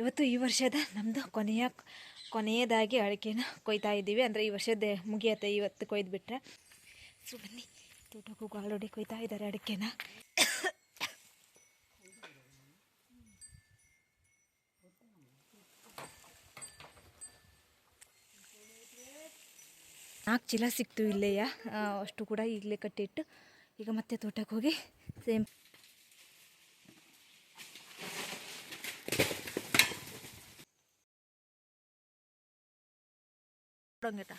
ಇವತ್ತು ಈ ವರ್ಷದ ನಮ್ಮದು ಕೊನೆಯ, ಕೊನೆಯದಾಗಿ ಅಡಿಕೆನ ಕೊಯ್ತಾ ಇದ್ದೀವಿ. ಅಂದರೆ ಈ ವರ್ಷದ ಮುಗಿಯತ್ತೆ, ಇವತ್ತು ಕೊಯ್ದು ಬಿಟ್ಟರೆ ಸೊ, ಬನ್ನಿ. ತೋಟಕ್ಕೂ ಆಲ್ರೆಡಿ ಕೊಯ್ತಾ ಇದ್ದಾರೆ ಅಡಿಕೆನ. ನಾಲ್ಕು ಚೀಲ ಸಿಕ್ತು ಇಲ್ಲೆಯ? ಅಷ್ಟು ಕೂಡ ಈಗಲೇ ಕಟ್ಟಿಟ್ಟು ಈಗ ಮತ್ತೆ ತೋಟಕ್ಕೆ ಹೋಗಿ ಸೇಮ್ 합니다.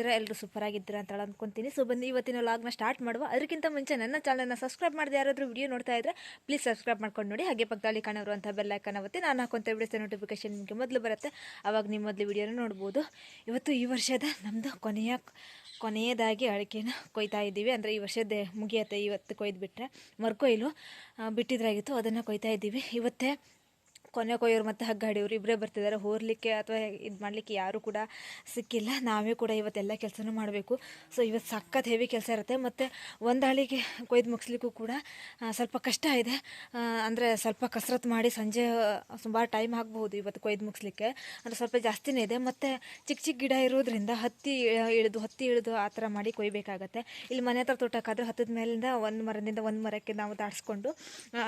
ಹೇಗಿದ್ದೀರಾ ಎಲ್ಲರೂ ಸೂಪರ್ ಆಗಿದ್ದೀರಾ ಅಂತ ಅಂದ್ಕೊತೀನಿ. ಸೊ ಬಂದು ಇವತ್ತಿನ ಲಾಗ್ನ ಸ್ಟಾರ್ಟ್ ಮಾಡುವ. ಅದಕ್ಕಿಂತ ಮುಂಚೆ ನನ್ನ ಚಾನಲ್ನ ಸಬ್ಸ್ಕ್ರೈಬ್ ಮಾಡಿದೆ ಯಾರಾದರೂ ವಿಡಿಯೋ ನೋಡ್ತಾ ಇದ್ದರೆ ಪ್ಲೀಸ್ ಸಬ್ಸ್ಕ್ರೈಬ್ ಮಾಡ್ಕೊಂಡು ನೋಡಿ. ಹಾಗೆ ಪಕ್ಕದಲ್ಲಿ ಕಾಣಿರುವಂಥ ಬೆಲ್ಲೈಕನ್ ಅವತ್ತೆ ನಾನು ಹಾಕೊಂತ ವಿಡಿಯೋಸ್ ನೋಟಿಫಿಕೇಶನ್ ನಿಮಗೆ ಮೊದಲು ಬರುತ್ತೆ. ಆವಾಗ ನಿಮ್ಮ ಮೊದಲು ವಿಡಿಯೋನ ನೋಡ್ಬೋದು. ಇವತ್ತು ಈ ವರ್ಷದ ನಮ್ಮದು ಕೊನೆಯ, ಕೊನೆಯದಾಗಿ ಅಡಿಕೆನ ಕೊಯ್ತಾ ಇದ್ದೀವಿ. ಅಂದರೆ ಈ ವರ್ಷದ ಮುಗಿಯತ್ತೆ, ಇವತ್ತು ಕೊಯ್ದು ಬಿಟ್ಟರೆ ಮರ್ಕೊಯ್ಲು ಬಿಟ್ಟಿದ್ರಾಗಿತ್ತು ಅದನ್ನು ಕೊಯ್ತಾ ಇದ್ದೀವಿ. ಇವತ್ತೇ ಕೊನೆ ಕೊಯ್ಯೋರು ಮತ್ತು ಹಗ್ಗ ಹಿಡಿಯೋರು ಇಬ್ಬರೇ ಬರ್ತಿದ್ದಾರೆ ಹೋರ್ಲಿಕ್ಕೆ ಅಥವಾ ಇದು ಮಾಡಲಿಕ್ಕೆ ಯಾರೂ ಕೂಡ ಸಿಕ್ಕಿಲ್ಲ. ನಾವೇ ಕೂಡ ಇವತ್ತೆಲ್ಲ ಕೆಲಸನೂ ಮಾಡಬೇಕು. ಸೊ ಇವತ್ತು ಸಖತ್ ಹೆವಿ ಕೆಲಸ ಇರುತ್ತೆ. ಮತ್ತು ಒಂದು ಹಳಿಗೆ ಕೊಯ್ದು ಮುಗಿಸ್ಲಿಕ್ಕೂ ಕೂಡ ಸ್ವಲ್ಪ ಕಷ್ಟ ಇದೆ. ಅಂದರೆ ಸ್ವಲ್ಪ ಕಸರತ್ತು ಮಾಡಿ ಸಂಜೆ ಸುಮಾರು ಟೈಮ್ ಆಗ್ಬೋದು ಇವತ್ತು ಕೊಯ್ದು ಮುಗಿಸ್ಲಿಕ್ಕೆ. ಅಂದರೆ ಸ್ವಲ್ಪ ಜಾಸ್ತಿನೇ ಇದೆ. ಮತ್ತು ಚಿಕ್ಕ ಚಿಕ್ಕ ಗಿಡ ಇರೋದ್ರಿಂದ ಹತ್ತಿ ಇಳಿದು ಹತ್ತಿ ಇಳಿದು ಆ ಥರ ಮಾಡಿ ಕೊಯ್ಬೇಕಾಗತ್ತೆ. ಇಲ್ಲಿ ಮನೆ ಹತ್ರ ತೋಟಕ್ಕಾದ್ರೆ ಹತ್ತದ ಮೇಲಿಂದ ಒಂದು ಮರದಿಂದ ಒಂದು ಮರಕ್ಕೆ ನಾವು ದಾಟಿಸ್ಕೊಂಡು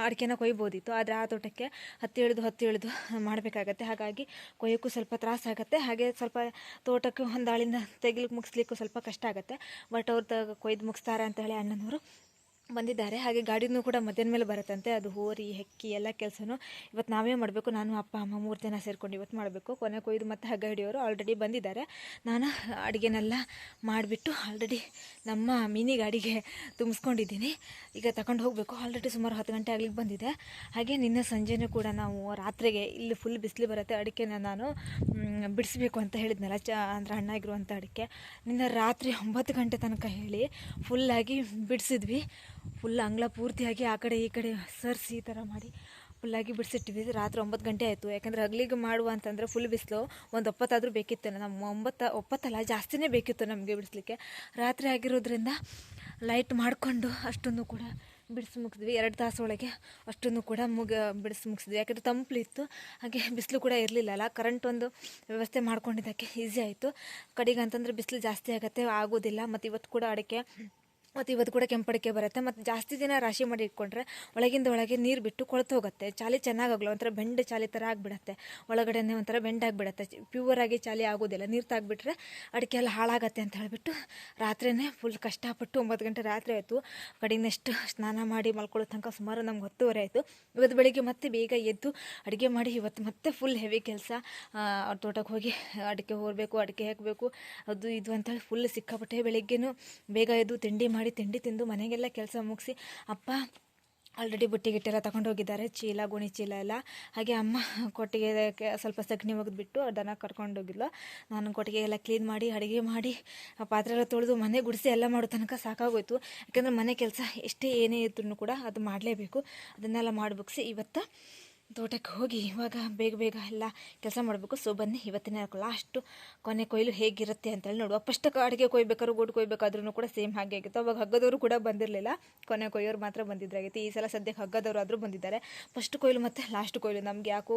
ಅಡಿಕೆನ ಕೊಯ್ಬೋದಿತ್ತು. ಆದರೆ ಆ ತೋಟಕ್ಕೆ ಹತ್ತಿ ಇಳಿದು ಹತ್ತಿ ಇಳಿದು ಮಾಡಬೇಕಾಗತ್ತೆ. ಹಾಗಾಗಿ ಕೊಯ್ಯೋಕ್ಕೂ ಸ್ವಲ್ಪ ತ್ರಾಸಾಗತ್ತೆ ಹಾಗೆ ಸ್ವಲ್ಪ ತೋಟಕ್ಕೆ ಹೊಂದಾಳಿಂದ ತೆಗಿಲಿಕ್ಕೆ ಮುಗಿಸ್ಲಿಕ್ಕೂ ಸ್ವಲ್ಪ ಕಷ್ಟ ಆಗುತ್ತೆ. ಬಟ್ ಅವ್ರದ್ದು ಕೊಯ್ದು ಮುಗಿಸ್ತಾರೆ ಅಂತ ಹೇಳಿ ಅಣ್ಣನವರು ಬಂದಿದ್ದಾರೆ. ಹಾಗೆ ಗಾಡಿನೂ ಕೂಡ ಮಧ್ಯಾಹ್ನ ಮೇಲೆ ಬರುತ್ತಂತೆ. ಅದು ಹೋರಿ, ಹೆಕ್ಕಿ ಎಲ್ಲ ಕೆಲಸನೂ ಇವತ್ತು ನಾವೇ ಮಾಡಬೇಕು. ನಾನು, ಅಪ್ಪ, ಅಮ್ಮ ಮೂರು ಜನ ಸೇರ್ಕೊಂಡು ಇವತ್ತು ಮಾಡಬೇಕು. ಕೊನೆ ಕೊಯ್ದು ಮತ್ತು ಹಗ್ಗ ಹಿಡಿಯೋರು ಆಲ್ರೆಡಿ ಬಂದಿದ್ದಾರೆ. ನಾನು ಅಡುಗೆನೆಲ್ಲ ಮಾಡಿಬಿಟ್ಟು ಆಲ್ರೆಡಿ ನಮ್ಮ ಮಿನಿ ಗಾಡಿಗೆ ತುಂಬಿಸ್ಕೊಂಡಿದ್ದೀನಿ. ಈಗ ತಗೊಂಡು ಹೋಗಬೇಕು. ಆಲ್ರೆಡಿ ಸುಮಾರು ಹತ್ತು ಗಂಟೆ ಆಗ್ಲಿಕ್ಕೆ ಬಂದಿದೆ. ಹಾಗೆ ನಿನ್ನೆ ಸಂಜೆನೂ ಕೂಡ ನಾವು ರಾತ್ರಿಗೆ ಇಲ್ಲಿ ಫುಲ್ ಬಿಸಿಲು ಬರುತ್ತೆ. ಅಡಿಕೆನ ನಾನು ಬಿಡಿಸ್ಬೇಕು ಅಂತ ಹೇಳಿದ್ನಲ್ಲ. ಚ, ಅಂದರೆ ಹಣ್ಣಾಗಿರುವಂಥ ಅಡಿಕೆ. ನಿನ್ನೆ ರಾತ್ರಿ ಒಂಬತ್ತು ಗಂಟೆ ತನಕ ಹೇಳಿ ಫುಲ್ಲಾಗಿ ಬಿಡಿಸಿದ್ವಿ. ಫುಲ್ ಅಂಗ್ಲ ಪೂರ್ತಿಯಾಗಿ ಆ ಕಡೆ ಈ ಕಡೆ ಸರ್ಸಿ ಈ ಥರ ಮಾಡಿ ಫುಲ್ಲಾಗಿ ಬಿಡಿಸಿಟ್ಟಿವಿ ರಾತ್ರಿ ಒಂಬತ್ತು ಗಂಟೆ ಆಯಿತು. ಯಾಕಂದರೆ ಹಗ್ಲಿಗೆ ಮಾಡುವ ಅಂತಂದರೆ ಫುಲ್ ಬಿಸಿಲು. ಒಂದು ಒಪ್ಪತ್ತಾದರೂ ಬೇಕಿತ್ತು ನಮ್ಮ ಒಂಬತ್ತು, ಒಪ್ಪತ್ತಲ್ಲ, ಜಾಸ್ತಿನೇ ಬೇಕಿತ್ತು ನಮಗೆ ಬಿಡಿಸ್ಲಿಕ್ಕೆ. ರಾತ್ರಿ ಆಗಿರೋದ್ರಿಂದ ಲೈಟ್ ಮಾಡಿಕೊಂಡು ಅಷ್ಟೊಂದು ಕೂಡ ಬಿಡಿಸಿ ಮುಗಿಸಿದ್ವಿ. ಎರಡು ತಾಸೊಳಗೆ ಅಷ್ಟೊಂದು ಕೂಡ ಮುಗ, ಬಿಡಿಸಿ ಮುಗಿಸಿದ್ವಿ. ಯಾಕಂದರೆ ತಂಪಲಿತ್ತು ಹಾಗೆ ಬಿಸಿಲು ಕೂಡ ಇರಲಿಲ್ಲಲ್ಲ ಕರೆಂಟ್ ಒಂದು ವ್ಯವಸ್ಥೆ ಮಾಡ್ಕೊಂಡಿದ್ದಕ್ಕೆ ಈಸಿ ಆಯಿತು. ಕಡೆಗೆ ಅಂತಂದರೆ ಬಿಸಿಲು ಜಾಸ್ತಿ ಆಗುತ್ತೆ, ಆಗೋದಿಲ್ಲ. ಮತ್ತು ಇವತ್ತು ಕೂಡ ಅಡಿಕೆ ಮತ್ತು ಇವತ್ತು ಕೂಡ ಕೆಂಪಡಿಕೆ ಬರುತ್ತೆ. ಮತ್ತು ಜಾಸ್ತಿ ದಿನ ರಾಶಿ ಮಾಡಿ ಇಟ್ಕೊಂಡ್ರೆ ಒಳಗಿಂದ ಒಳಗೆ ನೀರು ಬಿಟ್ಟು ಕೊಳ್ತು ಹೋಗುತ್ತೆ. ಚಾಲಿ ಚೆನ್ನಾಗಾಗಲ್ಲ ಒಂಥರ ಬೆಂಡ್ ಚಾಲಿ ಥರ ಆಗಿಬಿಡತ್ತೆ. ಒಳಗಡೆನೇ ಒಂಥರ ಬೆಂಡ್ ಆಗಿಬಿಡತ್ತೆ. ಪ್ಯೂರ್ ಆಗಿ ಚಾಲಿ ಆಗೋದಿಲ್ಲ. ನೀರು ತಾಗ್ಬಿಟ್ರೆ ಅಡಿಕೆ ಎಲ್ಲ ಹಾಳಾಗತ್ತೆ ಅಂತ ಹೇಳಿಬಿಟ್ಟು ರಾತ್ರಿನೇ ಫುಲ್ ಕಷ್ಟಪಟ್ಟು ಒಂಬತ್ತು ಗಂಟೆ ರಾತ್ರಿ ಆಯಿತು. ಕಡೆಗೆ ಸ್ನಾನ ಮಾಡಿ ಮಲ್ಕೊಳ್ಳೋ ತನಕ ಸುಮಾರು ನಮ್ಗೆ ಹತ್ತುವರೆ ಆಯಿತು. ಇವತ್ತು ಬೆಳಿಗ್ಗೆ ಮತ್ತೆ ಬೇಗ ಎದ್ದು ಅಡುಗೆ ಮಾಡಿ ಇವತ್ತು ಮತ್ತೆ ಫುಲ್ ಹೆವಿ ಕೆಲಸ. ತೋಟಕ್ಕೆ ಹೋಗಿ ಅಡಿಕೆ ಹೋರಬೇಕು ಅಡಿಕೆ ಹಾಕಬೇಕು, ಅದು ಇದು ಅಂತೇಳಿ ಫುಲ್ ಸಿಕ್ಕಾಪಟ್ಟೆ ಬೆಳಿಗ್ಗೆನೂ ಬೇಗ ಎದ್ದು ತಿಂಡಿ ಮಾಡಿ ತಿಂಡಿ ತಿಂದು ಮನೆಗೆಲ್ಲ ಕೆಲಸ ಮುಗಿಸಿ ಅಪ್ಪ ಆಲ್ರೆಡಿ ಬುಟ್ಟಿ ಗಿಟ್ಟೆಲ್ಲ ತಗೊಂಡು ಹೋಗಿದ್ದಾರೆ. ಚೀಲ, ಗುಣಿ ಚೀಲ ಎಲ್ಲ. ಹಾಗೆ ಅಮ್ಮ ಕೊಟ್ಟಿಗೆ ಸ್ವಲ್ಪ ಸಗಣಿ ಒಗೆದ್ಬಿಟ್ಟು ದನ ಕರ್ಕೊಂಡು ಹೋಗಿದ್ಲು. ನಾನು ಕೊಟ್ಟಿಗೆ ಎಲ್ಲ ಕ್ಲೀನ್ ಮಾಡಿ, ಅಡುಗೆ ಮಾಡಿ ಆ ಪಾತ್ರೆ ಎಲ್ಲ ತೊಳೆದು ಮನೆ ಗುಡಿಸಿ ಎಲ್ಲ ಮಾಡೋ ತನಕ ಸಾಕಾಗೋಯ್ತು. ಯಾಕಂದರೆ ಮನೆ ಕೆಲಸ ಎಷ್ಟೇ ಏನೇ ಇದ್ರೂ ಕೂಡ ಅದು ಮಾಡಲೇಬೇಕು. ಅದನ್ನೆಲ್ಲ ಮಾಡಿ ಇವತ್ತು ತೋಟಕ್ಕೆ ಹೋಗಿ ಇವಾಗ ಬೇಗ ಬೇಗ ಎಲ್ಲ ಕೆಲಸ ಮಾಡಬೇಕು. ಸೊ ಬನ್ನಿ, ಇವತ್ತಿನ ಲಾಸ್ಟು ಕೊನೆ ಕೊಯ್ಲು ಹೇಗಿರುತ್ತೆ ಅಂತೇಳಿ ನೋಡುವ. ಫಸ್ಟ್ ಅಡುಗೆ ಕೊಯ್ಬೇಕಾದ್ರೂ, ಗೋಡು ಕೊಯ್ಬೇಕಾದ್ರೂ ಕೂಡ ಸೇಮ್ ಹಾಗೆ ಆಗಿತ್ತು. ಅವಾಗ ಹಗ್ಗದವರು ಕೂಡ ಬಂದಿರಲಿಲ್ಲ. ಕೊನೆ ಕೊಯ್ಯೋರು ಮಾತ್ರ ಬಂದಿದ್ರಾಗಿತ್ತು ಈ ಸಲ ಸದ್ಯಕ್ಕೆ ಹಗ್ಗದವರು ಆದರೂ ಬಂದಿದ್ದಾರೆ. ಫಸ್ಟ್ ಕೊಯ್ಲು ಮತ್ತು ಲಾಸ್ಟ್ ಕೊಯ್ಲು. ನಮಗೆ ಯಾಕೋ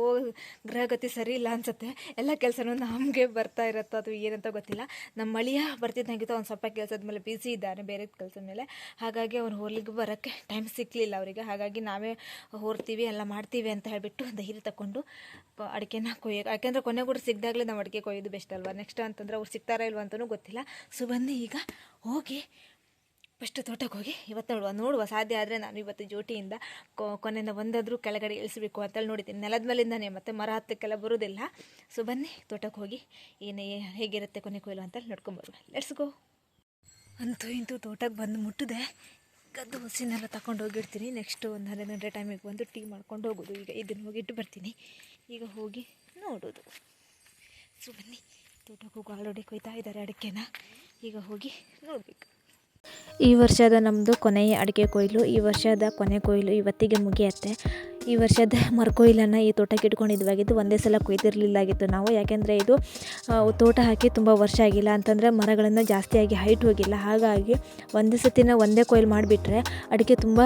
ಗ್ರಹಗತಿ ಸರಿ ಇಲ್ಲ ಅನ್ಸುತ್ತೆ. ಎಲ್ಲ ಕೆಲಸನೂ ನಮಗೆ ಬರ್ತಾ ಇರುತ್ತೋ ಅಥವಾ ಏನಂತ ಗೊತ್ತಿಲ್ಲ. ನಮ್ಮ ಮಳಿಯ ಬರ್ತಿದ್ದಂಗಿತ್ತು ಅವ್ನು ಸ್ವಲ್ಪ ಕೆಲಸದ ಮೇಲೆ ಬ್ಯುಸಿ ಇದ್ದಾನೆ, ಬೇರೆ ಕೆಲಸದ ಮೇಲೆ. ಹಾಗಾಗಿ ಅವ್ನು ಹೋರ್ಲಿಗೆ ಬರೋಕ್ಕೆ ಟೈಮ್ ಸಿಕ್ಕಲಿಲ್ಲ ಅವರಿಗೆ. ಹಾಗಾಗಿ ನಾವೇ ಹೋರ್ತೀವಿ, ಎಲ್ಲ ಮಾಡ್ತೀವಿ ಅಂತ ಹೇಳಿಬಿಟ್ಟು ಧೈರ್ಯ ತಗೊಂಡು ಅಡಿಕೆನ ಕೊಯ್ಯ ಯಾಕೆಂದರೆ ಕೊನೆಗೂ ಸಿಗ್ದಾಗಲೇ ನಾವು ಅಡಿಕೆ ಕೊಯ್ಯೋದು ಬೆಸ್ಟ್ ಅಲ್ವಾ? ನೆಕ್ಸ್ಟ್ ಅಂತಂದ್ರೆ ಅವ್ರು ಸಿಗ್ತಾರಾ ಇಲ್ವಾ ಅಂತಲೂ ಗೊತ್ತಿಲ್ಲ. ಸೊ ಬಂದು ಈಗ ಹೋಗಿ ಫಸ್ಟ್ ತೋಟಕ್ಕೆ ಹೋಗಿ ಇವತ್ತು ನೋಡುವ ನೋಡುವ ಸಾಧ್ಯ ಆದರೆ ನಾನು ಇವತ್ತು ಜೋಟಿಯಿಂದ ಕೊನೆಯಿಂದ ಒಂದಾದರೂ ಕೆಳಗಡೆ ಇಳಿಸಬೇಕು ಅಂತೇಳಿ ನೋಡಿದ್ದೀನಿ. ನೆಲದ ಮೇಲಿಂದನೇ ಮತ್ತೆ ಮರ ಹತ್ತಕ್ಕೆಲ್ಲ ಬರೋದಿಲ್ಲ. ಸೊ ಬನ್ನಿ ತೋಟಕ್ಕೆ ಹೋಗಿ ಏನೇ ಹೇಗಿರುತ್ತೆ ಕೊನೆ ಕೊಯ್ಲು ಅಂತೇಳಿ ನೋಡ್ಕೊಂಬರುವ ಲೆಟ್ಸ್ ಗೋ ಅಂತೂ ಇಂತೂ ತೋಟಕ್ಕೆ ಬಂದು ಮುಟ್ಟಿದೆ. ಗದ್ದು ಹುಸಿನೆಲ್ಲ ತಗೊಂಡು ಹೋಗಿರ್ತೀನಿ ನೆಕ್ಸ್ಟು ಒಂದು ಹನ್ನೊಂದು ಗಂಟೆ ಟೈಮಿಗೆ ಬಂದು ಟೀ ಮಾಡ್ಕೊಂಡು ಹೋಗೋದು. ಈಗ ಇದನ್ನು ಹೋಗಿ ಇಟ್ಟು ಬರ್ತೀನಿ. ಈಗ ಹೋಗಿ ನೋಡೋದು. ಸೊ ಬನ್ನಿ. ತೋಟಕ್ಕೆ ಆಲ್ರೆಡಿ ಕೊಯ್ತಾ ಇದ್ದಾರೆ ಅಡಿಕೆನ. ಈಗ ಹೋಗಿ ನೋಡಬೇಕು. ಈ ವರ್ಷದ ನಮ್ಮದು ಕೊನೆಯ ಅಡಿಕೆ ಕೊಯ್ಲು, ಈ ವರ್ಷದ ಕೊನೆ ಕೊಯ್ಲು ಇವತ್ತಿಗೆ ಮುಗಿಯತ್ತೆ. ಈ ವರ್ಷದ ಮರಕೊಯ್ಲನ್ನು ಈ ತೋಟಕ್ಕೆ ಇಟ್ಕೊಂಡಿದ್ವಾಗಿದ್ದು ಒಂದೇ ಸಲ ಕೊಯ್ದಿರಲಿಲ್ಲಾಗಿತ್ತು ನಾವು. ಯಾಕೆಂದರೆ ಇದು ತೋಟ ಹಾಕಿ ತುಂಬ ವರ್ಷ ಆಗಿಲ್ಲ ಅಂತಂದರೆ ಮರಗಳನ್ನು ಜಾಸ್ತಿಯಾಗಿ ಹೈಟ್ ಹೋಗಿಲ್ಲ. ಹಾಗಾಗಿ ಒಂದೇ ಸತಿನ ಒಂದೇ ಕೊಯ್ಲು ಮಾಡಿಬಿಟ್ರೆ ಅಡಿಕೆ ತುಂಬ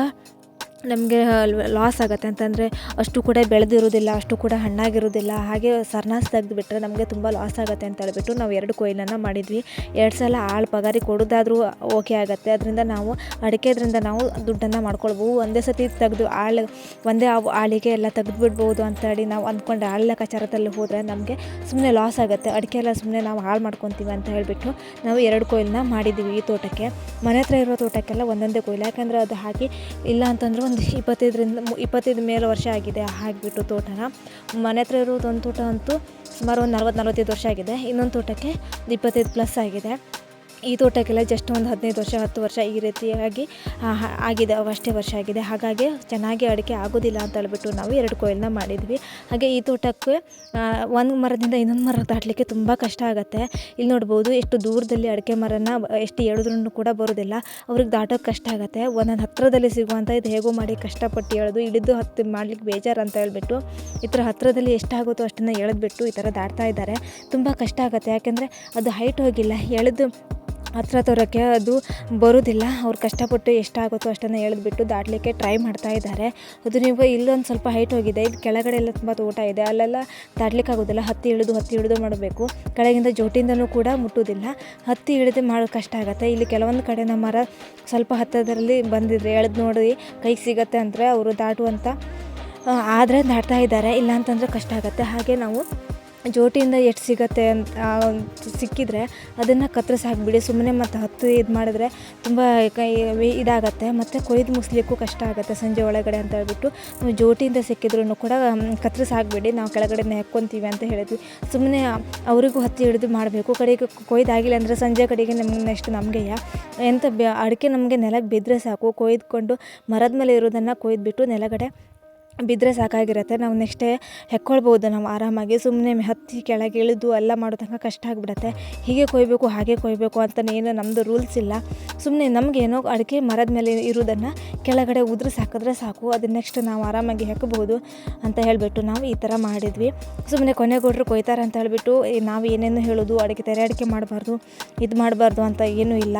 ನಮಗೆ ಲಾಸ್ ಆಗುತ್ತೆ. ಅಂತಂದರೆ ಅಷ್ಟು ಕೂಡ ಬೆಳೆದಿರೋದಿಲ್ಲ, ಅಷ್ಟು ಕೂಡ ಹಣ್ಣಾಗಿರೋದಿಲ್ಲ. ಹಾಗೆ ಸರ್ನಾಸ್ ತೆಗೆದುಬಿಟ್ರೆ ನಮಗೆ ತುಂಬ ಲಾಸ್ ಆಗುತ್ತೆ ಅಂತ ಹೇಳ್ಬಿಟ್ಟು ನಾವು ಎರಡು ಕೊಯ್ಲನ್ನು ಮಾಡಿದ್ವಿ. ಎರಡು ಸಲ ಆಳು ಪಗಾರಿ ಕೊಡೋದಾದರೂ ಓಕೆ ಆಗುತ್ತೆ. ಅದರಿಂದ ನಾವು ಅಡಿಕೆದ್ರಿಂದ ನಾವು ದುಡ್ಡನ್ನು ಮಾಡ್ಕೊಳ್ಬೋದು ಒಂದೇ ಸತಿ ತೆಗೆದು ಆಳು ಒಂದೇ ಆ- ಆಳಿಗೆ ಎಲ್ಲ ತೆಗೆದುಬಿಡ್ಬೋದು ಅಂತೇಳಿ ನಾವು ಅಂದ್ಕೊಂಡು ಆಳು ಲೆಕ್ಕಾಚಾರದಲ್ಲಿ ಹೋದರೆ ನಮಗೆ ಸುಮ್ಮನೆ ಲಾಸ್ ಆಗುತ್ತೆ. ಅಡಿಕೆ ಎಲ್ಲ ಸುಮ್ಮನೆ ನಾವು ಹಾಳು ಮಾಡ್ಕೊತೀವಿ ಅಂತ ಹೇಳಿಬಿಟ್ಟು ನಾವು ಎರಡು ಕೊಯ್ಲನ್ನ ಮಾಡಿದ್ದೀವಿ ಈ ತೋಟಕ್ಕೆ. ಮನೆ ಹತ್ರ ಇರೋ ತೋಟಕ್ಕೆಲ್ಲ ಒಂದೊಂದೇ ಕೊಯ್ಲು. ಯಾಕಂದರೆ ಅದು ಹಾಕಿ ಇಲ್ಲ ಅಂತಂದ್ರೆ ಒಂದು ಇಪ್ಪತ್ತೈದರಿಂದ ಇಪ್ಪತ್ತೈದು ಮೇಲೆ ವರ್ಷ ಆಗಿದೆ ಹಾಕಿಬಿಟ್ಟು ತೋಟನ. ಮನೆ ಹತ್ರ ಇರೋದು ಒಂದು ತೋಟ ಅಂತೂ ಸುಮಾರು ಒಂದು ನಲ್ವತ್ತು ನಲ್ವತ್ತೈದು ವರ್ಷ ಆಗಿದೆ. ಇನ್ನೊಂದು ತೋಟಕ್ಕೆ ಇಪ್ಪತ್ತೈದು ಪ್ಲಸ್ ಆಗಿದೆ. ಈ ತೋಟಕ್ಕೆಲ್ಲ ಜಸ್ಟ್ ಒಂದು ಹದಿನೈದು ವರ್ಷ, ಹತ್ತು ವರ್ಷ ಈ ರೀತಿಯಾಗಿ ಆಗಿದೆ ಅಷ್ಟೇ ವರ್ಷ ಆಗಿದೆ. ಹಾಗಾಗಿ ಚೆನ್ನಾಗಿ ಅಡಿಕೆ ಆಗೋದಿಲ್ಲ ಅಂತ ಹೇಳ್ಬಿಟ್ಟು ನಾವು ಎರಡು ಕೊಯ್ಲನ್ನ ಮಾಡಿದ್ವಿ. ಹಾಗೆ ಈ ತೋಟಕ್ಕೆ ಒಂದು ಮರದಿಂದ ಇನ್ನೊಂದು ಮರ ದಾಟಲಿಕ್ಕೆ ತುಂಬ ಕಷ್ಟ ಆಗುತ್ತೆ. ಇಲ್ಲಿ ನೋಡ್ಬೋದು ಎಷ್ಟು ದೂರದಲ್ಲಿ ಅಡಿಕೆ ಮರನ, ಎಷ್ಟು ಎಳೆದ್ರೂ ಕೂಡ ಬರೋದಿಲ್ಲ. ಅವ್ರಿಗೆ ದಾಟೋಕ್ಕೆ ಕಷ್ಟ ಆಗುತ್ತೆ. ಒಂದೊಂದು ಹತ್ತಿರದಲ್ಲಿ ಸಿಗುವಂಥ ಇದು ಹೇಗೋ ಮಾಡಿ ಕಷ್ಟಪಟ್ಟು ಎಳೆದು, ಇಳಿದು ಹತ್ತು ಮಾಡ್ಲಿಕ್ಕೆ ಬೇಜಾರು ಅಂತ ಹೇಳ್ಬಿಟ್ಟು, ಈ ಥರ ಹತ್ತಿರದಲ್ಲಿ ಎಷ್ಟಾಗುತ್ತೋ ಅಷ್ಟನ್ನು ಎಳೆದ್ಬಿಟ್ಟು ಈ ಥರ ದಾಟ್ತಾ ಇದ್ದಾರೆ. ತುಂಬ ಕಷ್ಟ ಆಗುತ್ತೆ. ಯಾಕೆಂದರೆ ಅದು ಹೈಟ್ ಹೋಗಿಲ್ಲ. ಎಳೆದು ಹತ್ರ ತರೋಕ್ಕೆ ಅದು ಬರೋದಿಲ್ಲ. ಅವ್ರು ಕಷ್ಟಪಟ್ಟು ಎಷ್ಟಾಗುತ್ತೋ ಅಷ್ಟನ್ನು ಎಳೆದ್ಬಿಟ್ಟು ದಾಟಲಿಕ್ಕೆ ಟ್ರೈ ಮಾಡ್ತಾ ಇದ್ದಾರೆ. ಅದು ನೀವು ಇಲ್ಲೊಂದು ಸ್ವಲ್ಪ ಹೈಟ್ ಹೋಗಿದೆ. ಇಲ್ಲಿ ಕೆಳಗಡೆ ಎಲ್ಲ ತುಂಬ ತೋಟ ಇದೆ. ಅಲ್ಲೆಲ್ಲ ದಾಟ್ಲಿಕ್ಕೆ ಆಗೋದಿಲ್ಲ ಹತ್ತಿ ಇಳಿದು ಹತ್ತಿ ಇಳಿದು ಮಾಡಬೇಕು. ಕೆಳಗಿಂದ ಜೋಟಿಂದನೂ ಕೂಡ ಮುಟ್ಟೋದಿಲ್ಲ. ಹತ್ತಿ ಇಳಿದು ಮಾಡೋದು ಕಷ್ಟ ಆಗುತ್ತೆ. ಇಲ್ಲಿ ಕೆಲವೊಂದು ಕಡೆ ನಮ್ಮ ಮರ ಸ್ವಲ್ಪ ಹತ್ತದರಲ್ಲಿ ಬಂದಿದ್ರೆ ಎಳೆದು ನೋಡಿ ಕೈಗೆ ಸಿಗತ್ತೆ ಅಂದರೆ ಅವರು ದಾಟುವಂಥ ಆದರೆ ದಾಟ್ತಾ ಇದ್ದಾರೆ. ಇಲ್ಲ ಅಂತಂದರೆ ಕಷ್ಟ ಆಗುತ್ತೆ. ಹಾಗೆ ನಾವು ಜೋಟಿಯಿಂದ ಎಷ್ಟು ಸಿಗತ್ತೆ ಅಂತ ಸಿಕ್ಕಿದರೆ ಅದನ್ನು ಕತ್ತರಿಸಿ ಹಾಕಿಬಿಡಿ. ಸುಮ್ಮನೆ ಮತ್ತು ಹತ್ತು ಇದು ಮಾಡಿದ್ರೆ ತುಂಬ ಇದಾಗತ್ತೆ. ಮತ್ತು ಕೊಯ್ದು ಮುಗಿಸ್ಲಿಕ್ಕೂ ಕಷ್ಟ ಆಗುತ್ತೆ ಸಂಜೆ ಒಳಗಡೆ ಅಂತ ಹೇಳ್ಬಿಟ್ಟು. ಜೋಟಿಯಿಂದ ಸಿಕ್ಕಿದ್ರೂ ಕೂಡ ಕತ್ತರಿಸಿ ಹಾಕಿಬಿಡಿ. ನಾವು ಕೆಳಗಡೆ ಹಾಕ್ಕೊತೀವಿ ಅಂತ ಹೇಳಿದ್ವಿ. ಸುಮ್ಮನೆ ಅವರಿಗೂ ಹತ್ತಿ ಹಿಡಿದು ಮಾಡಬೇಕು. ಕಡೆಗೆ ಕೊಯ್ದಾಗಿಲ್ಲ ಅಂದರೆ ಸಂಜೆ ಕಡೆಗೆ ನಮ್ಗೆ ನೆಕ್ಸ್ಟ್ ನಮಗೆ ಎಂಥ ಅಡಿಕೆ ನಮಗೆ ನೆಲಕ್ಕೆ ಬಿದ್ದರೆ ಸಾಕು. ಕೊಯ್ದುಕೊಂಡು ಮರದ ಮೇಲೆ ಇರೋದನ್ನು ಕೊಯ್ದುಬಿಟ್ಟು ನೆಲಗಡೆ ಬಿದ್ದರೆ ಸಾಕಾಗಿರುತ್ತೆ. ನಾವು ನೆಕ್ಸ್ಟೇ ಹೆಕ್ಕೊಳ್ಬೋದು, ನಾವು ಆರಾಮಾಗಿ. ಸುಮ್ಮನೆ ಹತ್ತಿ ಕೆಳಗೆ ಇಳಿದು ಎಲ್ಲ ಮಾಡೋ ತನಕ ಕಷ್ಟ ಆಗಿಬಿಡತ್ತೆ. ಹೀಗೆ ಕೊಯ್ಬೇಕು, ಹಾಗೆ ಕೊಯ್ಬೇಕು ಅಂತ ಏನು ನಮ್ಮದು ರೂಲ್ಸ್ ಇಲ್ಲ. ಸುಮ್ಮನೆ ನಮಗೇನೋ ಅಡಿಕೆ ಮರದ ಮೇಲೆ ಇರುವುದನ್ನು ಕೆಳಗಡೆ ಉದುರಿಸಿ ಸಾಕಿದ್ರೆ ಸಾಕು. ಅದು ನೆಕ್ಸ್ಟ್ ನಾವು ಆರಾಮಾಗಿ ಹೆಕ್ಕಬಹುದು ಅಂತ ಹೇಳಿಬಿಟ್ಟು ನಾವು ಈ ಥರ ಮಾಡಿದ್ವಿ. ಸುಮ್ಮನೆ ಕೊನೆಗೊಡ್ರು ಕೊಯ್ತಾರೆ ಅಂತ ಹೇಳಿಬಿಟ್ಟು ನಾವು ಏನೇನು ಹೇಳೋದು, ಅಡಿಕೆ ತೆರೆ ಅಡಿಕೆ ಮಾಡಬಾರ್ದು, ಇದು ಮಾಡಬಾರ್ದು ಅಂತ ಏನೂ ಇಲ್ಲ.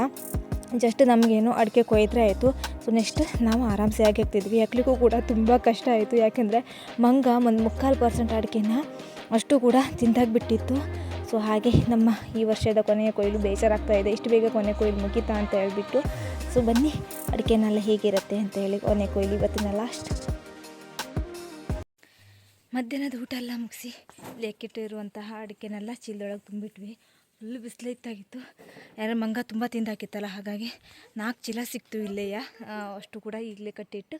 ಜಸ್ಟ್ ನಮಗೇನು ಅಡಿಕೆ ಕೊಯ್ದರೆ ಆಯಿತು. ಸೊ ನೆಕ್ಸ್ಟ್ ನಾವು ಆರಾಮ್ಸೆ ಆಗಿ ಹಾಕ್ತಿದ್ವಿ ಹಾಕ್ಲಿಕ್ಕೂ ಕೂಡ ತುಂಬ ಕಷ್ಟ ಆಯಿತು. ಯಾಕೆಂದರೆ ಮಂಗ ಒಂದು ಮುಕ್ಕಾಲು ಪರ್ಸೆಂಟ್ ಅಡಿಕೆನ ಅಷ್ಟು ಕೂಡ ತಿಂದಾಗ್ಬಿಟ್ಟಿತ್ತು. ಸೊ ಹಾಗೆ ನಮ್ಮ ಈ ವರ್ಷದ ಕೊನೆಯ ಕೊಯ್ಲು ಬೇಜಾರಾಗ್ತಾ ಇದೆ. ಇಷ್ಟು ಬೇಗ ಕೊನೆ ಕೊಯ್ಲು ಮುಗೀತಾ ಅಂತ ಹೇಳಿಬಿಟ್ಟು. ಸೊ ಬನ್ನಿ, ಅಡಿಕೆನೆಲ್ಲ ಹೇಗಿರುತ್ತೆ ಅಂತ ಹೇಳಿ ಕೊನೆ ಕೊಯ್ಲು ಇವತ್ತಿನ ಲಾಸ್ಟ್ ಮಧ್ಯಾಹ್ನದ ಊಟ ಎಲ್ಲ ಮುಗಿಸಿ ಲೆಕ್ಕಿಟ್ಟಿರುವಂತಹ ಅಡಿಕೆನೆಲ್ಲ ಚೀಲದೊಳಗೆ ತುಂಬಿಟ್ವಿ. ಫುಲ್ ಬಿಸಿಲೈತಾಗಿತ್ತು ಯಾರು ಮಂಗ ತುಂಬ ತಿಂದಾಕಿತ್ತಲ್ಲ, ಹಾಗಾಗಿ ನಾಲ್ಕು ಚೀಲ ಸಿಕ್ತು ಇಲ್ಲೆಯ. ಅಷ್ಟು ಕೂಡ ಈಗಲೇ ಕಟ್ಟಿಟ್ಟು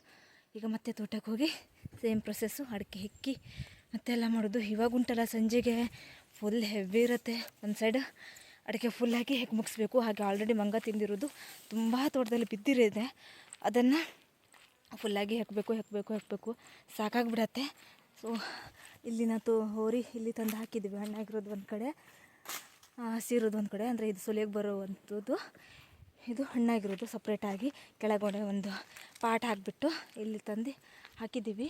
ಈಗ ಮತ್ತೆ ತೋಟಕ್ಕೆ ಹೋಗಿ ಸೇಮ್ ಪ್ರೊಸೆಸ್ಸು ಅಡಿಕೆ ಹೆಕ್ಕಿ ಮತ್ತೆಲ್ಲ ಮಾಡೋದು. ಇವಾಗ ಉಂಟಲ್ಲ, ಸಂಜೆಗೆ ಫುಲ್ ಹೆವಿ ಇರುತ್ತೆ. ಒಂದು ಸೈಡ್ ಅಡಿಕೆ ಫುಲ್ ಹಾಕಿ ಹೆಕ್ ಮುಗಿಸ್ಬೇಕು. ಹಾಗೆ ಆಲ್ರೆಡಿ ಮಂಗ ತಿಂದಿರೋದು ತುಂಬ ತೋಟದಲ್ಲಿ ಬಿದ್ದಿರಿದೆ. ಅದನ್ನು ಫುಲ್ಲಾಗಿ ಹೆಕ್ಕಬೇಕು ಹೆಕ್ಕಬೇಕು ಹೆಕ್ಕಬೇಕು ಸಾಕಾಗ್ಬಿಡತ್ತೆ. ಸೊ ಇಲ್ಲಿನ ತೋ, ಹೋರಿ ಇಲ್ಲಿ ತಂದು ಹಾಕಿದ್ದೀವಿ. ಹಣ್ಣಾಗಿರೋದು ಒಂದು ಕಡೆ. ಆ, ಹಸಿರೋದು ಒಂದು ಕಡೆ ಅಂದರೆ ಇದು ಸುಲಿಯೋಕ್ಕೆ ಬರುವಂಥದ್ದು ಇದು ಹಣ್ಣಾಗಿರೋದು ಸಪ್ರೇಟಾಗಿ ಕೆಳಗಡೆ ಒಂದು ಪಾಟ್ ಹಾಕಿಬಿಟ್ಟು ಇಲ್ಲಿ ತಂದು ಹಾಕಿದ್ದೀವಿ.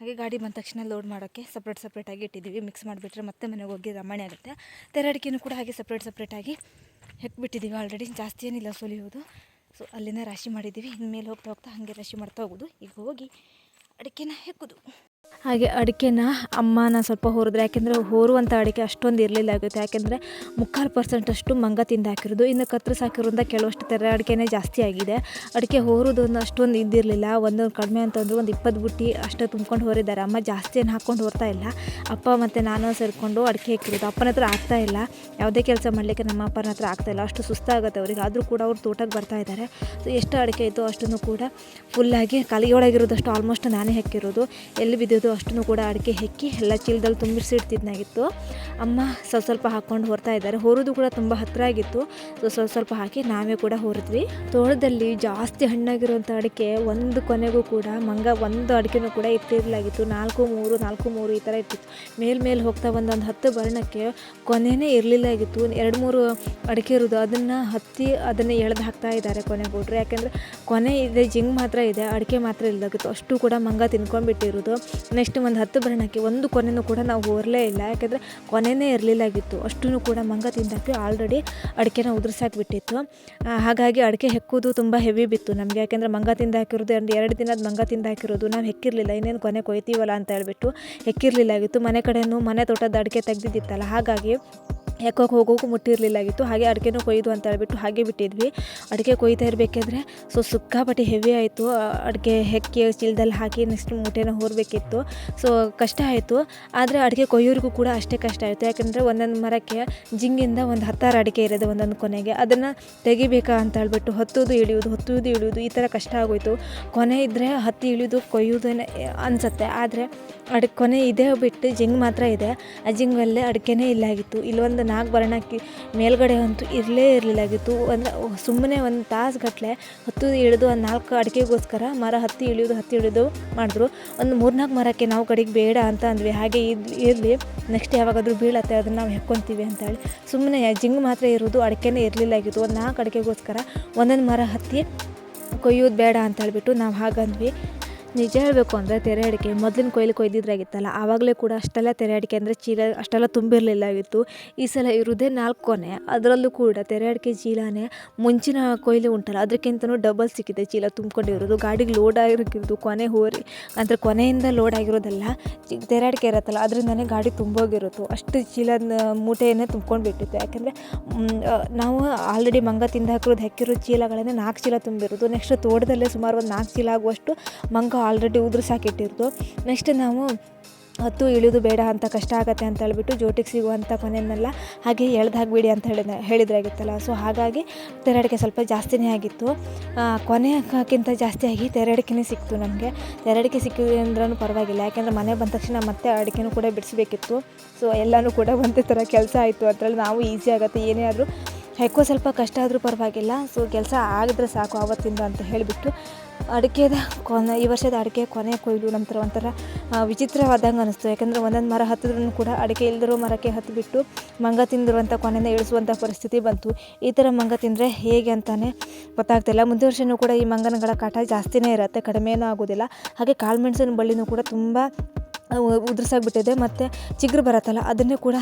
ಹಾಗೆ ಗಾಡಿ ಬಂದ ತಕ್ಷಣ ಲೋಡ್ ಮಾಡೋಕ್ಕೆ ಸಪ್ರೇಟ್ ಸಪ್ರೇಟಾಗಿ ಇಟ್ಟಿದ್ದೀವಿ. ಮಿಕ್ಸ್ ಮಾಡಿಬಿಟ್ರೆ ಮತ್ತೆ ಮನೆಗೆ ಹೋಗಿ ರಮಣೆ ಆಗುತ್ತೆ. ತೆರಡಿಕೆನೂ ಕೂಡ ಹಾಗೆ ಸಪ್ರೇಟ್ ಸಪ್ರೇಟಾಗಿ ಹೆಕ್ಬಿಟ್ಟಿದ್ದೀವಿ ಆಲ್ರೆಡಿ ಜಾಸ್ತಿ ಏನಿಲ್ಲ ಸುಲಿಯೋದು. ಸೊ ಅಲ್ಲಿಂದ ರಾಶಿ ಮಾಡಿದ್ದೀವಿ. ಇನ್ನು ಮೇಲೆ ಹೋಗ್ತಾ ಹೋಗ್ತಾ ಹಾಗೆ ರಾಶಿ ಮಾಡ್ತಾ ಹೋಗೋದು. ಈಗ ಹೋಗಿ ಅಡಿಕೆನ ಹೆಕ್ಕುದು. ಹಾಗೆ ಅಡಿಕೆನ ಅಮ್ಮನ ಸ್ವಲ್ಪ ಹೊರಿದ್ರೆ, ಯಾಕೆಂದರೆ ಹೋರುವಂಥ ಅಡಿಕೆ ಅಷ್ಟೊಂದು ಇರಲಿಲ್ಲ ಆಗುತ್ತೆ. ಯಾಕೆಂದರೆ ಮುಕ್ಕಾಲು ಪರ್ಸೆಂಟ್ ಅಷ್ಟು ಮಂಗ ತಿಂದು ಹಾಕಿರೋದು. ಇನ್ನು ಕತ್ತರಿಸಿ ಹಾಕಿರೋದ್ರಿಂದ ಕೆಲವಷ್ಟು ತೆರೆ ಅಡಿಕೆನೇ ಜಾಸ್ತಿ ಆಗಿದೆ. ಅಡಿಕೆ ಹೋರೋದೊಂದು ಅಷ್ಟೊಂದು ಇದ್ದಿರಲಿಲ್ಲ. ಒಂದು ಕಡಿಮೆ ಅಂತಂದ್ರೆ ಒಂದು ಇಪ್ಪತ್ತು ಬುಟ್ಟಿ ಅಷ್ಟು ತುಂಬ್ಕೊಂಡು ಹೋರಿದ್ದಾರೆ. ಅಮ್ಮ ಜಾಸ್ತಿ ಏನು ಹಾಕ್ಕೊಂಡು ಹೊರ್ತಾ ಇಲ್ಲ. ಅಪ್ಪ ಮತ್ತು ನಾನು ಸೇರಿಕೊಂಡು ಅಡಿಕೆ ಹಾಕಿರೋದು. ಅಪ್ಪನ ಹತ್ರ ಆಗ್ತಾ ಇಲ್ಲ. ಯಾವುದೇ ಕೆಲಸ ಮಾಡಲಿಕ್ಕೆ ನಮ್ಮ ಅಪ್ಪನ ಹತ್ರ ಆಗ್ತಾ ಇಲ್ಲ. ಅಷ್ಟು ಸುಸ್ತಾಗುತ್ತೆ ಅವ್ರಿಗೆ. ಆದರೂ ಕೂಡ ಅವ್ರು ತೋಟಕ್ಕೆ ಬರ್ತಾ ಇದ್ದಾರೆ. ಸೊ, ಎಷ್ಟು ಅಡಿಕೆ ಇತ್ತು ಅಷ್ಟನ್ನು ಕೂಡ ಫುಲ್ಲಾಗಿ ಕಲಿಯೊಳಗಿರೋದಷ್ಟು ಆಲ್ಮೋಸ್ಟ್ ನಾನೇ ಹಾಕಿರೋದು. ಎಲ್ಲಿ ಬಿದ್ದಿದ್ದು ಅಷ್ಟನ್ನು ಕೂಡ ಅಡಿಕೆ ಹೆಕ್ಕಿ ಎಲ್ಲ ಚೀಲದಲ್ಲಿ ತುಂಬಿಸಿ ಇಡ್ತಿದ್ನಾಗಿತ್ತು. ಅಮ್ಮ ಸ್ವಲ್ಪ ಸ್ವಲ್ಪ ಹಾಕ್ಕೊಂಡು ಹೊರ್ತಾ ಇದ್ದಾರೆ. ಹೊರೋದು ಕೂಡ ತುಂಬ ಹತ್ತಿರ ಆಗಿತ್ತು. ಸೊ ಸ್ವಲ್ಪ ಸ್ವಲ್ಪ ಹಾಕಿ ನಾವೇ ಕೂಡ ಹೊರಿದ್ವಿ. ತೋಟದಲ್ಲಿ ಜಾಸ್ತಿ ಹಣ್ಣಾಗಿರುವಂಥ ಅಡಿಕೆ ಒಂದು ಕೊನೆಗೂ ಕೂಡ ಮಂಗ ಒಂದು ಅಡಿಕೆನೂ ಕೂಡ ಇತ್ತಿರಲಾಗಿತ್ತು ನಾಲ್ಕು, ಮೂರು ನಾಲ್ಕು, ಮೂರು ಈ ಥರ ಇತ್ತು ಮೇಲ್ ಮೇಲೆ ಹೋಗ್ತಾ ಒಂದೊಂದು ಹತ್ತು ಬರ್ಣಕ್ಕೆ ಕೊನೆಯೇ ಇರಲಿಲ್ಲ ಆಗಿತ್ತು. ಎರಡು, ಮೂರು ಅಡಿಕೆ ಇರೋದು ಅದನ್ನು ಹತ್ತಿ ಅದನ್ನು ಎಳೆದು ಹಾಕ್ತಾ ಇದ್ದಾರೆ ಕೊನೆಗೂಡ್ರು ಯಾಕೆಂದರೆ ಕೊನೆ ಇದೆ ಜಿಂಗ್ ಮಾತ್ರ ಇದೆ, ಅಡಿಕೆ ಮಾತ್ರ ಇಲ್ಲದಾಗಿತ್ತು ಅಷ್ಟು ಕೂಡ ಮಂಗ ತಿನ್ಕೊಂಡ್ಬಿಟ್ಟಿರೋದು. ನೆಕ್ಸ್ಟ್ ಒಂದು ಹತ್ತು ಭರಣಕ್ಕೆ ಒಂದು ಕೊನೆನೂ ಕೂಡ ನಾವು ಹೋರಲೇ ಇಲ್ಲ. ಯಾಕೆಂದರೆ ಕೊನೆಯೇ ಇರಲಿಲ್ಲಾಗಿತ್ತು. ಅಷ್ಟೂ ಕೂಡ ಮಂಗ ತಿಂದಾಕಿ ಆಲ್ರೆಡಿ ಅಡಿಕೆನ ಉದುರ್ಸಾಕ್ಬಿಟ್ಟಿತ್ತು. ಬಿಟ್ಟಿತ್ತು ಹಾಗಾಗಿ ಅಡಿಕೆ ಹೆಕ್ಕೋದು ತುಂಬ ಹೆವಿ ಬಿತ್ತು ನಮಗೆ. ಯಾಕೆಂದರೆ ಮಂಗ ತಿಂದು ಹಾಕಿರೋದು ಎರಡು ದಿನದ ಮಂಗ ತಿಂದು ಹಾಕಿರೋದು ನಾವು ಹೆಕ್ಕಿರಲಿಲ್ಲ. ಇನ್ನೇನು ಕೊನೆ ಕೊಯ್ತೀವಲ್ಲ ಅಂತ ಹೇಳ್ಬಿಟ್ಟು ಹೆಕ್ಕಿರಲಿಲ್ಲಾಗಿತ್ತು. ಮನೆ ಕಡೆಯೂ ಮನೆ ತೋಟದ ಅಡಿಕೆ ತೆಗೆದಿದ್ದಿತ್ತಲ್ಲ. ಹಾಗಾಗಿ ಹೆಕ್ಕೋಕೆ ಹೋಗೋಕ್ಕೂ ಮುಟ್ಟಿರಲಿಲ್ಲಾಗಿತ್ತು. ಹಾಗೆ ಅಡಿಕೆನೂ ಕೊಯ್ದು ಅಂತ ಹೇಳ್ಬಿಟ್ಟು ಹಾಗೆ ಬಿಟ್ಟಿದ್ವಿ. ಅಡಿಕೆ ಕೊಯ್ತಾ ಇರಬೇಕಾದ್ರೆ ಸೊ ಸಿಕ್ಕಾಪಟ್ಟೆ ಹೆವಿ ಆಯಿತು. ಅಡಿಕೆ ಹೆಕ್ಕಿ ಚೀಲದಲ್ಲಿ ಹಾಕಿ ನೆಕ್ಸ್ಟ್ ಮೂಟೆನ ಹೋರಬೇಕಿತ್ತು. ಸೊ ಕಷ್ಟ ಆಯಿತು. ಆದರೆ ಅಡಿಕೆ ಕೊಯ್ಯೋರಿಗೂ ಕೂಡ ಅಷ್ಟೇ ಕಷ್ಟ ಆಯಿತು. ಯಾಕಂದರೆ ಒಂದೊಂದು ಮರಕ್ಕೆ ಜಿಂಗಿಂದ ಒಂದು ಹತ್ತಾರು ಅಡಿಕೆ ಇರೋದು ಒಂದೊಂದು ಕೊನೆಗೆ. ಅದನ್ನು ತೆಗಿಬೇಕಾ ಅಂತ ಹೇಳ್ಬಿಟ್ಟು ಹತ್ತೋದು ಇಳಿಯೋದು ಹತ್ತುವುದು ಇಳಿಯೋದು ಈ ಥರ ಕಷ್ಟ ಆಗೋಯಿತು. ಕೊನೆ ಇದ್ದರೆ ಹತ್ತಿ ಇಳಿಯೋದು ಕೊಯ್ಯೋದೇನೆ ಅನಿಸುತ್ತೆ. ಆದರೆ ಅಡಿ ಕೊನೆ ಇದೇ ಬಿಟ್ಟು ಜಿಂಗ್ ಮಾತ್ರ ಇದೆ. ಆ ಜಿಂಗಲ್ಲೇ ಅಡಿಕೆನೇ ಇಲ್ಲಾಗಿತ್ತು. ಇಲ್ಲೊಂದು ನಾಲ್ಕು ಬರಣಕ್ಕೆ ಮೇಲ್ಗಡೆ ಅಂತೂ ಇರಲೇ ಇರಲಿಲ್ಲಾಗಿತ್ತು. ಒಂದು ಸುಮ್ಮನೆ ಒಂದು ತಾಸು ಗಟ್ಟಲೆ ಹತ್ತು ಇಳಿದು ಒಂದು ನಾಲ್ಕು ಅಡಿಕೆಗೋಸ್ಕರ ಮರ ಹತ್ತಿ ಇಳಿಯೋದು, ಹತ್ತಿ ಇಳಿದು ಮಾಡಿದ್ರು. ಒಂದು ಮೂರ್ನಾಲ್ಕು ಮರಕ್ಕೆ ನಾವು ಕಡೆಗೆ ಬೇಡ ಅಂತ ಅಂದ್ವಿ. ಹಾಗೆ ಇರಲಿ ನೆಕ್ಸ್ಟ್ ಯಾವಾಗಾದರೂ ಬೀಳತ್ತೆ, ಅದನ್ನು ನಾವು ಹೆಕ್ಕೊತೀವಿ ಅಂತೇಳಿ. ಸುಮ್ಮನೆ ಜಿಂಗ್ ಮಾತ್ರ ಇರೋದು, ಅಡಿಕೆನೇ ಇರಲಿಲ್ಲಾಗಿತ್ತು. ಒಂದು ನಾಲ್ಕು ಅಡಿಕೆಗೋಸ್ಕರ ಒಂದೊಂದು ಮರ ಹತ್ತಿ ಕೊಯ್ಯೋದು ಬೇಡ ಅಂತ ಹೇಳ್ಬಿಟ್ಟು ನಾವು ಹಾಗಂದ್ವಿ. ನಿಜ ಹೇಳಬೇಕು ಅಂದರೆ ತೆರೆ ಅಡಿಕೆ ಮೊದಲಿನ ಕೊಯ್ಲು ಕೊಯ್ದಿದ್ರಾಗಿತ್ತಲ್ಲ, ಆವಾಗಲೇ ಕೂಡ ಅಷ್ಟೆಲ್ಲ ತೆರೆ ಅಡಿಕೆ ಅಂದರೆ ಚೀಲ ಅಷ್ಟೆಲ್ಲ ತುಂಬಿರಲಿಲ್ಲಾಗಿತ್ತು ಈ ಸಲ ಇರೋದೇ ನಾಲ್ಕು ಕೊನೆ, ಅದರಲ್ಲೂ ಕೂಡ ತೆರೆ ಅಡಿಕೆ ಚೀಲನೇ ಮುಂಚಿನ ಕೊಯ್ಲು ಉಂಟಲ್ಲ ಅದಕ್ಕಿಂತನೂ ಡಬಲ್ ಸಿಕ್ಕಿದೆ ಚೀಲ ತುಂಬಿಕೊಂಡಿರೋದು. ಗಾಡಿಗೆ ಲೋಡ್ ಆಗಿರೋದು, ಕೊನೆ ಹೋರಿ, ಅಂದರೆ ಕೊನೆಯಿಂದ ಲೋಡ್ ಆಗಿರೋದಲ್ಲ, ತೆರೆ ಅಡಿಕೆ ಇರುತ್ತಲ್ಲ, ಅದರಿಂದನೇ ಗಾಡಿ ತುಂಬೋಗಿರೋದು. ಅಷ್ಟು ಚೀಲದ ಮೂಟೆಯನ್ನೇ ತುಂಬ್ಕೊಂಡು ಬಿಟ್ಟಿತ್ತು ಯಾಕೆಂದರೆ ನಾವು ಆಲ್ರೆಡಿ ಮಂಗ ತಿಂದು ಹಾಕಿರೋದು, ಹಾಕಿರೋ ಚೀಲಗಳನ್ನೇ ನಾಲ್ಕು ಚೀಲ ತುಂಬಿರೋದು. ನೆಕ್ಸ್ಟ್ ತೋಟದಲ್ಲೇ ಸುಮಾರು ಒಂದು ನಾಲ್ಕು ಚೀಲ ಆಗುವಷ್ಟು ಮಂಗ ಆಲ್ರೆಡಿ ಉದುರ್ಸಾಕಿಟ್ಟಿರೋದು. ನೆಕ್ಸ್ಟ್ ನಾವು ಹತ್ತು ಇಳಿದು ಬೇಡ ಅಂತ ಕಷ್ಟ ಆಗತ್ತೆ ಅಂತ ಹೇಳ್ಬಿಟ್ಟು ಜೋಟಿಗೆ ಸಿಗುವಂಥ ಕೊನೆಯನ್ನೆಲ್ಲ ಹಾಗೆ ಎಳ್ದು ಹಾಕ್ಬಿಡಿ ಅಂತ ಹೇಳಿದ, ಹೇಳಿದ್ರಾಗಿತ್ತಲ್ಲ. ಸೊ ಹಾಗಾಗಿ ತೆರಡಿಕೆ ಸ್ವಲ್ಪ ಜಾಸ್ತಿನೇ ಆಗಿತ್ತು. ಕೊನೆಯಕ್ಕಿಂತ ಆಗಿ ತೆರಡಿಕೆನೇ ಸಿಕ್ತು ನಮಗೆ. ತೆರಡಿಕೆ ಸಿಕ್ಕಿದೆ ಅಂದ್ರೂ ಪರವಾಗಿಲ್ಲ. ಯಾಕೆಂದರೆ ಮನೆ ಬಂದ ತಕ್ಷಣ ಮತ್ತೆ ಅಡಿಕೆನೂ ಕೂಡ ಬಿಡಿಸ್ಬೇಕಿತ್ತು. ಸೊ ಎಲ್ಲನೂ ಕೂಡ ಒಂದೇ ಥರ ಕೆಲಸ ಆಯಿತು. ಅದರಲ್ಲಿ ನಾವು ಈಸಿ ಆಗುತ್ತೆ. ಏನೇ ಆದರೂ ಹೆಕ್ಕೋ ಸ್ವಲ್ಪ ಕಷ್ಟ ಆದರೂ ಪರವಾಗಿಲ್ಲ. ಸೊ ಕೆಲಸ ಆಗಿದ್ರೆ ಸಾಕು ಆವತ್ತಿಂದ ಅಂತ ಹೇಳಿಬಿಟ್ಟು ಅಡಿಕೆದ ಕೊನೆ, ಈ ವರ್ಷದ ಅಡಿಕೆ ಕೊನೆ ಕೊಯ್ಲು ನಂತರ ಒಂಥರ ವಿಚಿತ್ರವಾದಂಗೆ ಅನಿಸ್ತು. ಯಾಕಂದರೆ ಒಂದೊಂದು ಮರ ಹತ್ತಿದ್ರೂ ಕೂಡ ಅಡಿಕೆ ಇಲ್ದಿರೋ ಮರಕ್ಕೆ ಹತ್ತಿಬಿಟ್ಟು ಮಂಗ ತಿಂದಿರುವಂಥ ಕೊನೆನ ಇಳಿಸುವಂಥ ಪರಿಸ್ಥಿತಿ ಬಂತು. ಈ ಥರ ಮಂಗ ತಿಂದರೆ ಹೇಗೆ ಅಂತಲೇ ಗೊತ್ತಾಗ್ತಿಲ್ಲ ಮುಂದೆ ವರ್ಷವೂ ಕೂಡ ಈ ಮಂಗನಗಳ ಕಾಟ ಜಾಸ್ತಿನೇ ಇರುತ್ತೆ, ಕಡಿಮೆನೂ ಆಗೋದಿಲ್ಲ. ಹಾಗೆ ಕಾಳುಮೆಣಸಿನ ಬಳ್ಳಿನೂ ಕೂಡ ತುಂಬ ಉದುರ್ಸಾಗ್ಬಿಟ್ಟಿದೆ. ಮತ್ತು ಚಿಗುರು ಬರುತ್ತಲ್ಲ, ಅದನ್ನೇ ಕೂಡ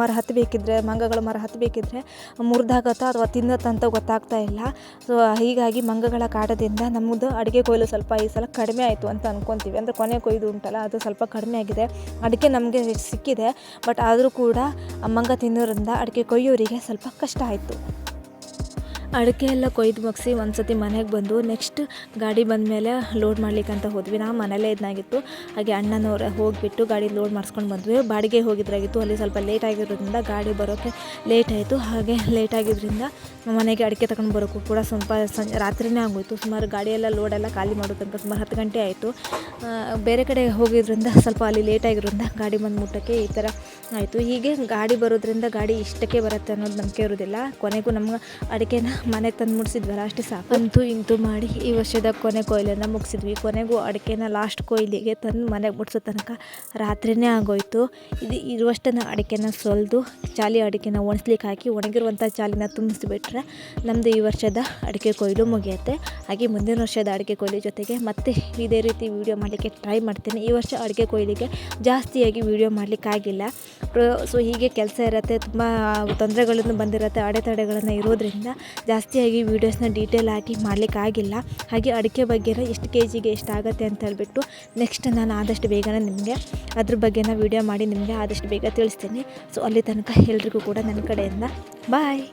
ಮರ ಹತ್ತಬೇಕಿದ್ರೆ ಮಂಗಗಳು ಮರ ಹತ್ತಬೇಕಿದ್ರೆ ಮುರಿದಾಗತ್ತಾ ಅಥವಾ ತಿನ್ನತ್ತಂತ ಗೊತ್ತಾಗ್ತಾ ಇಲ್ಲ. ಸೊ ಹೀಗಾಗಿ ಮಂಗಗಳ ಕಾಟದಿಂದ ನಮ್ಮದು ಅಡುಗೆ ಕೊಯ್ಲು ಸ್ವಲ್ಪ ಈ ಸಲ ಕಡಿಮೆ ಆಯಿತು ಅಂತ ಅಂದ್ಕೊತೀವಿ ಅಂದರೆ ಕೊನೆ ಕೊಯ್ದು ಉಂಟಲ್ಲ, ಅದು ಸ್ವಲ್ಪ ಕಡಿಮೆ ಆಗಿದೆ. ಅಡಿಕೆ ನಮಗೆ ಸಿಕ್ಕಿದೆ, ಬಟ್ ಆದರೂ ಕೂಡ ಮಂಗ ತಿನ್ನೋದ್ರಿಂದ ಅಡಿಕೆ ಕೊಯ್ಯೋರಿಗೆ ಸ್ವಲ್ಪ ಕಷ್ಟ ಆಯಿತು. ಅಡಿಕೆ ಎಲ್ಲ ಕೊಯ್ದು ಮುಗಿಸಿ ಒಂದು ಸತಿ ಮನೆಗೆ ಬಂದು ನೆಕ್ಸ್ಟ್ ಗಾಡಿ ಬಂದ ಮೇಲೆ ಲೋಡ್ ಮಾಡ್ಲಿಕ್ಕೆ ಅಂತ ಹೋದ್ವಿ. ನಾವು ಮನೇಲೇ ಇದ್ದಾಗಿತ್ತು ಹಾಗೆ ಅಣ್ಣನವ್ರ ಹೋಗಿಬಿಟ್ಟು ಗಾಡಿ ಲೋಡ್ ಮಾಡಿಸ್ಕೊಂಡು ಬಂದ್ವಿ. ಬಾಡಿಗೆ ಹೋಗಿದ್ರಾಗಿತ್ತು. ಅಲ್ಲಿ ಸ್ವಲ್ಪ ಲೇಟ್ ಆಗಿರೋದ್ರಿಂದ ಗಾಡಿ ಬರೋಕ್ಕೆ ಲೇಟ್ ಆಯಿತು. ಹಾಗೆ ಲೇಟ್ ಆಗಿದ್ದರಿಂದ ಮನೆಗೆ ಅಡಿಕೆ ತಗೊಂಡು ಬರೋಕ್ಕೂ ಕೂಡ ಸ್ವಲ್ಪ ಸಂಜೆ, ರಾತ್ರಿನೇ ಆಗೋಯಿತು. ಸುಮಾರು ಗಾಡಿಯೆಲ್ಲ ಲೋಡೆಲ್ಲ ಖಾಲಿ ಮಾಡೋ ತನಕ ಸುಮಾರು ಹತ್ತು ಗಂಟೆ ಆಯಿತು. ಬೇರೆ ಕಡೆ ಹೋಗಿದ್ರಿಂದ ಸ್ವಲ್ಪ ಅಲ್ಲಿ ಲೇಟ್ ಆಗಿರೋದ್ರಿಂದ ಗಾಡಿ ಬಂದು ಮುಟ್ಟಕ್ಕೆ ಈ ಥರ ಆಯಿತು. ಹೀಗೆ ಗಾಡಿ ಬರೋದ್ರಿಂದ ಗಾಡಿ ಇಷ್ಟಕ್ಕೆ ಬರುತ್ತೆ ಅನ್ನೋದು ನಂಬಿಕೆ ಇರೋದಿಲ್ಲ. ಕೊನೆಗೂ ನಮ್ಗೆ ಅಡಿಕೆನ ಮನೆಗೆ ತಂದು ಮುಡಿಸಿದ್ವಲ್ಲ, ಅಷ್ಟೇ ಸಾಕು. ಅಂತೂ ಇಂತೂ ಮಾಡಿ ಈ ವರ್ಷದ ಕೊನೆ ಕೊಯ್ಲನ್ನು ಮುಗಿಸಿದ್ವಿ. ಕೊನೆಗೂ ಅಡಿಕೆನ ಲಾಸ್ಟ್ ಕೊಯ್ಲಿಗೆ ತಂದು ಮನೆಗೆ ಮುಟ್ಸೋ ತನಕ ರಾತ್ರಿನೇ ಆಗೋಯ್ತು. ಇದು ಇರುವಷ್ಟನ್ನು ಅಡಿಕೆನ ಸೊಲ್ದು ಚಾಲಿ ಅಡಿಕೆನ ಒಣಸ್ಲಿಕ್ಕೆ ಹಾಕಿ ಒಣಗಿರುವಂಥ ಚಾಲಿನ ತುಂಬಿಸಿಬಿಟ್ರೆ ನಮ್ಮದು ಈ ವರ್ಷದ ಅಡಿಕೆ ಕೊಯ್ಲು ಮುಗಿಯುತ್ತೆ. ಹಾಗೆ ಮುಂದಿನ ವರ್ಷದ ಅಡಿಕೆ ಕೊಯ್ಲು ಜೊತೆಗೆ ಮತ್ತೆ ಇದೇ ರೀತಿ ವೀಡಿಯೋ ಮಾಡಲಿಕ್ಕೆ ಟ್ರೈ ಮಾಡ್ತೀನಿ. ಈ ವರ್ಷ ಅಡಿಕೆ ಕೊಯ್ಲಿಗೆ ಜಾಸ್ತಿಯಾಗಿ ವೀಡಿಯೋ ಮಾಡಲಿಕ್ಕಾಗಿಲ್ಲ ಸೊ ಹೀಗೆ ಕೆಲಸ ಇರುತ್ತೆ, ತುಂಬ ತೊಂದರೆಗಳನ್ನು ಬಂದಿರುತ್ತೆ, ಅಡೆತಡೆಗಳನ್ನು ಇರೋದ್ರಿಂದ ಜಾಸ್ತಿಯಾಗಿ ವೀಡಿಯೋಸ್ನ ಡೀಟೇಲ್ ಹಾಕಿ ಮಾಡಲಿಕ್ಕೆ ಆಗಿಲ್ಲ. ಹಾಗೆ ಅಡಿಕೆ ಬಗ್ಗೆ ಎಷ್ಟು ಕೆ ಜಿಗೆ ಎಷ್ಟಾಗುತ್ತೆ ಅಂತ ಹೇಳ್ಬಿಟ್ಟು ನೆಕ್ಸ್ಟ್ ನಾನು ಆದಷ್ಟು ಬೇಗನೆ ನಿಮಗೆ ಅದ್ರ ಬಗ್ಗೆನ ವೀಡಿಯೋ ಮಾಡಿ ನಿಮಗೆ ಆದಷ್ಟು ಬೇಗ ತಿಳಿಸ್ತೀನಿ. ಸೊ ಅಲ್ಲಿ ತನಕ ಎಲ್ರಿಗೂ ಕೂಡ ನನ್ನ ಕಡೆಯಿಂದ ಬಾಯ್